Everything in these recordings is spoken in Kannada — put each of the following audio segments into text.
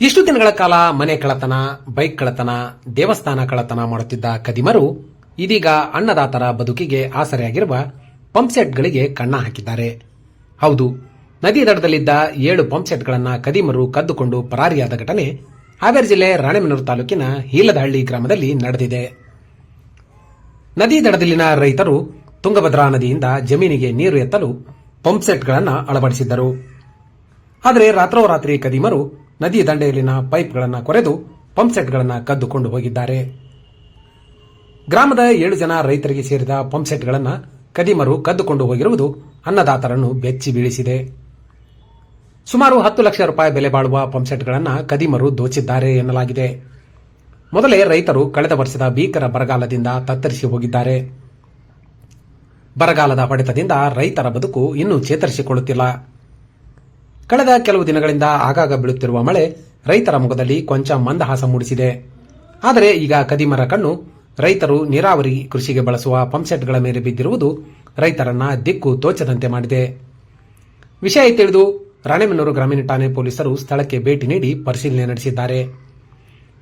ಇಷ್ಟು ದಿನಗಳ ಕಾಲ ಮನೆ ಕಳತನ ಬೈಕ್ ಕಳತನ ದೇವಸ್ಥಾನ ಕಳತನ ಮಾಡುತ್ತಿದ್ದ ಕದಿಮರು ಇದೀಗ ಅನ್ನದಾತರ ಬದುಕಿಗೆ ಆಸರೆಯಾಗಿರುವ ಪಂಪ್ಸೆಟ್ಗಳಿಗೆ ಕಣ್ಣ ಹಾಕಿದ್ದಾರೆ. ಹೌದು, ನದಿ ದಡದಲ್ಲಿದ್ದ ಏಳು ಪಂಪ್ಸೆಟ್ಗಳನ್ನು ಕದಿಮರು ಕದ್ದುಕೊಂಡು ಪರಾರಿಯಾದ ಘಟನೆ ಹಾವೇರಿ ಜಿಲ್ಲೆ ರಾಣೆಮನೂರು ತಾಲೂಕಿನ ಹೀಲದಹಳ್ಳಿ ಗ್ರಾಮದಲ್ಲಿ ನಡೆದಿದೆ. ನದಿ ದಡದಲ್ಲಿನ ರೈತರು ತುಂಗಭದ್ರಾ ನದಿಯಿಂದ ಜಮೀನಿಗೆ ನೀರು ಎತ್ತಲು ಪಂಪ್ಸೆಟ್ಗಳನ್ನು ಅಳವಡಿಸಿದ್ದರು. ಆದರೆ ರಾತ್ರೋರಾತ್ರಿ ಕದಿಮರು ನದಿ ದಂಡೆಯಲ್ಲಿನ ಪೈಪ್ಗಳನ್ನು ಕೊರೆದು ಪಂಪ್ಸೆಟ್ಗಳನ್ನು ಕದ್ದುಕೊಂಡು ಹೋಗಿದ್ದಾರೆ. ಗ್ರಾಮದ ಏಳು ಜನ ರೈತರಿಗೆ ಸೇರಿದ ಪಂಪ್ಸೆಟ್ಗಳನ್ನು ಕದಿಮರು ಕದ್ದುಕೊಂಡು ಹೋಗಿರುವುದು ಅನ್ನದಾತರನ್ನು ಬೆಚ್ಚಿ ಬೀಳಿಸಿದೆ. ಸುಮಾರು ಹತ್ತು ಲಕ್ಷ ರೂಪಾಯಿ ಬೆಲೆ ಬಾಳುವ ಪಂಪ್ಸೆಟ್ಗಳನ್ನು ಕದಿಮರು ದೋಚಿದ್ದಾರೆ ಎನ್ನಲಾಗಿದೆ. ಮೊದಲೇ ರೈತರು ಕಳೆದ ವರ್ಷದ ಭೀಕರ ಬರಗಾಲದಿಂದ ತತ್ತರಿಸಿ ಹೋಗಿದ್ದಾರೆ. ಬರಗಾಲದ ಹೊಡೆತದಿಂದ ರೈತರ ಬದುಕು ಇನ್ನೂ ಚೇತರಿಸಿಕೊಳ್ಳುತ್ತಿಲ್ಲ. ಕಳೆದ ಕೆಲವು ದಿನಗಳಿಂದ ಆಗಾಗ ಬೀಳುತ್ತಿರುವ ಮಳೆ ರೈತರ ಮುಖದಲ್ಲಿ ಕೊಂಚ ಮಂದಹಾಸ ಮೂಡಿಸಿದೆ. ಆದರೆ ಈಗ ಕದಿಮರ ಕಣ್ಣು ರೈತರು ನೀರಾವರಿ ಕೃಷಿಗೆ ಬಳಸುವ ಪಂಪ್ಸೆಟ್ಗಳ ಮೇಲೆ ಬಿದ್ದಿರುವುದು ರೈತರನ್ನ ದಿಕ್ಕು ತೋಚದಂತೆ ಮಾಡಿದೆ. ವಿಷಯ ತಿಳಿದು ರಾಣೆಬೆನ್ನೂರು ಗ್ರಾಮೀಣ ಠಾಣೆ ಪೊಲೀಸರು ಸ್ಥಳಕ್ಕೆ ಭೇಟಿ ನೀಡಿ ಪರಿಶೀಲನೆ ನಡೆಸಿದ್ದಾರೆ.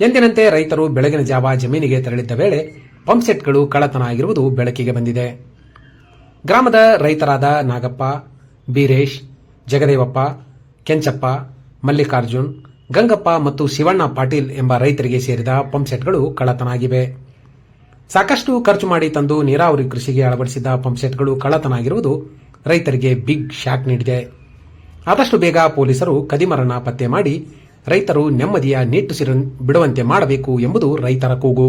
ಎಂದಿನಂತೆ ರೈತರು ಬೆಳಗಿನ ಜಾವ ಜಮೀನಿಗೆ ತೆರಳಿದ್ದ ವೇಳೆ ಪಂಪ್ಸೆಟ್ಗಳು ಕಳ್ಳತನ ಆಗಿರುವುದು ಬೆಳಕಿಗೆ ಬಂದಿದೆ. ಗ್ರಾಮದ ರೈತರಾದ ನಾಗಪ್ಪ, ಬೀರೇಶ್, ಜಗದೇವಪ್ಪ ಕೆಂಚಪ್ಪ, ಮಲ್ಲಿಕಾರ್ಜುನ್, ಗಂಗಪ್ಪ ಮತ್ತು ಶಿವಣ್ಣ ಪಾಟೀಲ್ ಎಂಬ ರೈತರಿಗೆ ಸೇರಿದ ಪಂಪ್ಸೆಟ್ಗಳು ಕಳ್ಳತನ ಆಗಿವೆ ಸಾಕಷ್ಟು ಖರ್ಚು ಮಾಡಿ ತಂದು ನೀರಾವರಿ ಕೃಷಿಗೆ ಅಳವಡಿಸಿದ ಪಂಪ್ಸೆಟ್ಗಳು ಕಳ್ಳತನ ಆಗಿರುವುದು ರೈತರಿಗೆ ಬಿಗ್ ಶಾಕ್ ನೀಡಿದೆ. ಆದಷ್ಟು ಬೇಗ ಪೊಲೀಸರು ಕದಿಮರಣ ಪತ್ತೆ ಮಾಡಿ ರೈತರು ನೆಮ್ಮದಿಯ ನಿಟ್ಟುಸಿರು ಬಿಡುವಂತೆ ಮಾಡಬೇಕು ಎಂಬುದು ರೈತರ ಕೂಗು.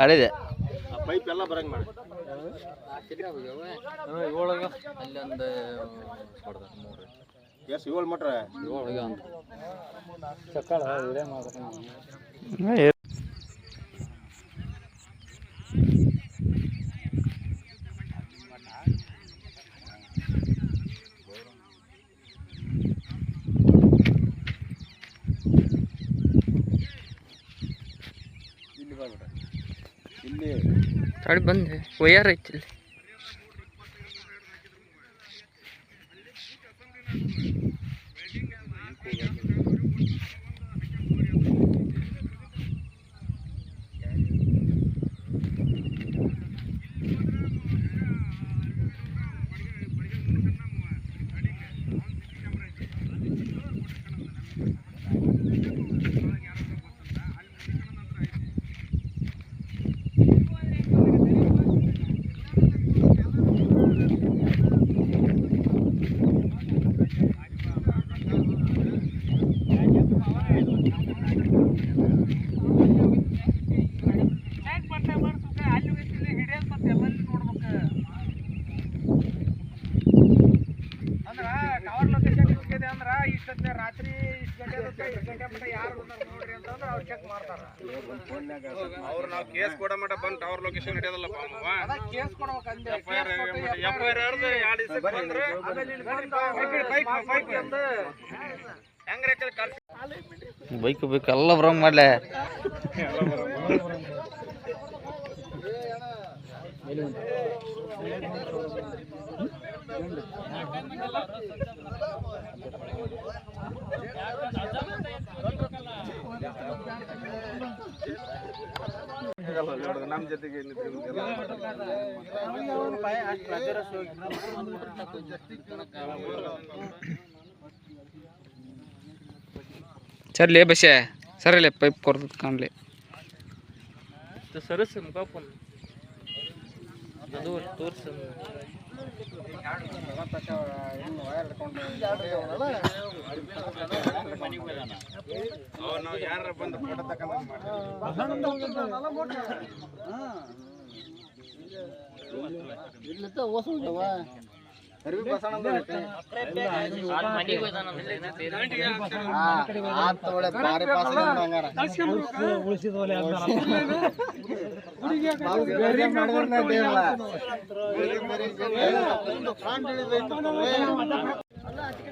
ಆಡಿದೆ ಪೈಪ್ ಎಲ್ಲ ಬರಂಗ್ ಮಾಡಿ ಅಲ್ಲೊಂದು ಎಸ್ ಏಳು ಮಟ್ರ. ಇಲ್ಲಿ ತಡಿ ಬಂದೆ. ವಯರ್ ಐತಿ ಇಲ್ಲಿ ಅಂದ್ರ ಟವರ್ ಲೊಕೇಶನ್ ಹುಡುಕಿದೆ ಅಂದ್ರೆ ಇಷ್ಟೊತ್ತೆ ರಾತ್ರಿ ಇಷ್ಟು ಗಂಟೆ ಗಂಟೆ ಮಟ್ಟ ಯಾರು ಬಂದಾರ ನೋಡ್ರಿ ಅಂತಂದ್ರೆ ಅವ್ರು ಚೆಕ್ ಮಾಡ್ತಾರ. ಅವ್ರು ನಾವು ಕೇಸ್ ಕೊಡ ಮಟ್ಟ ಬಂದು ಟವರ್ ಲೊಕೇಶನ್ ಹಿಡಿಯೋದಲ್ಲಪ್ಪ ಅದ case ಕೊಡ್ಬೇಕಂದೆ F I R F I R ಎರಡು ದಿವಸ ಬಂದ್ರೆ ಹೆಂಗ್ರೆ ಬೈಕ್ ಬೇಕು ಎಲ್ಲ ಬರಂಗ್ ಮಾಡ್ಲೆ. ನೋಡು, ನಮ್ ಜೊತೆಗೆ ಸರ್ಲೇ ಬಸ್ಸೆ ಸರಲೆ ಪೈಪ್ ಕೊರ್ದು ಕಾಣ್ಲಿ ಸರಸ್ ಪಾಪ ಅದು ತೋರ್ಸ ಅವ್ರು ನಾವು ಯಾರ ಬಂದು ಫೋಟೋ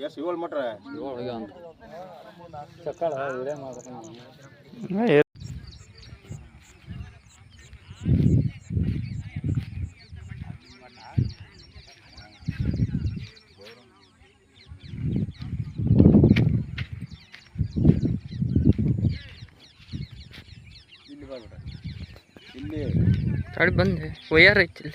ಎಸ್ ಏಳು ಮಟ್ರ. ಇಲ್ಲಿ ಬಂದೆ ವೈಯರ್ ಐತಿ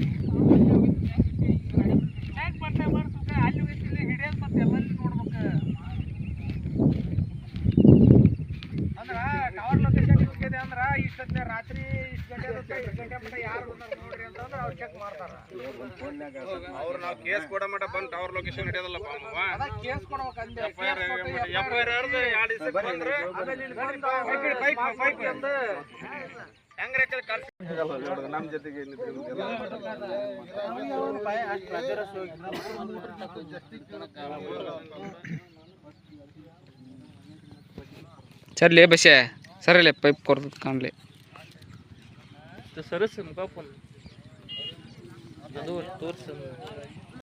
ಇಲ್ಲಿ ಹೆಂಗ್ ಬಟ್ಟೆ ಮಾಡ್ಸುತ್ತೆ ಅಲ್ಲಿ ಹೋಗಿತ್ತು ಇಲ್ಲಿ ಹಿಡಿಯೋದು ಮತ್ತೆ ಎಲ್ಲೆಲ್ಲಿ ನೋಡ್ಬೇಕು ಅಂದ್ರ ಟವರ್ ಲೊಕೇಶನ್ ಸಿಕ್ಕಿದೆ ಅಂದ್ರ ಇಷ್ಟೊತ್ತಿನ ರಾತ್ರಿ ಇಷ್ಟ ಗಂಟೆ ಅದಕ್ಕೆ ಇಷ್ಟ್ ಗಂಟೆ ಮಟ್ಟ ಯಾರು ಬಂದಾರ ನೋಡ್ರಿ ಅಂತಂದ್ರ ಅವ್ರು ಚೆಕ್ ಮಾಡ್ತಾರ ಅವ್ರು ನಾವು ಕೇಸ್ ಕೊಡ ಮಟ್ಟ ಬಂದು ಟವರ್ ಲೊಕೇಶನ್ ಹಿಡಿಯೋದಲ್ಲಪ್ಪ ಅವ ಅದ ಕೇಸ್ ಕೊಡ್ಬೇಕು ಅಂದೆ. ಎಫ್ ಐ ಆರ್ ಎರಡು ಬಂದ್ರೆ ಹೆಂಗ್ರೆ ಜೊತೆಗೆ ಸರ್ಲೇ ಚರ್ಲಿ ಬಸ್ಸೆ ಸರಲೆ ಪೈಪ್ ಕೊಡ್ತದ ಕಾಣ್ಲಿ. ಸರಸ್ ಮುಖಾಪನ್ ಅದು ತೋರ್ಸ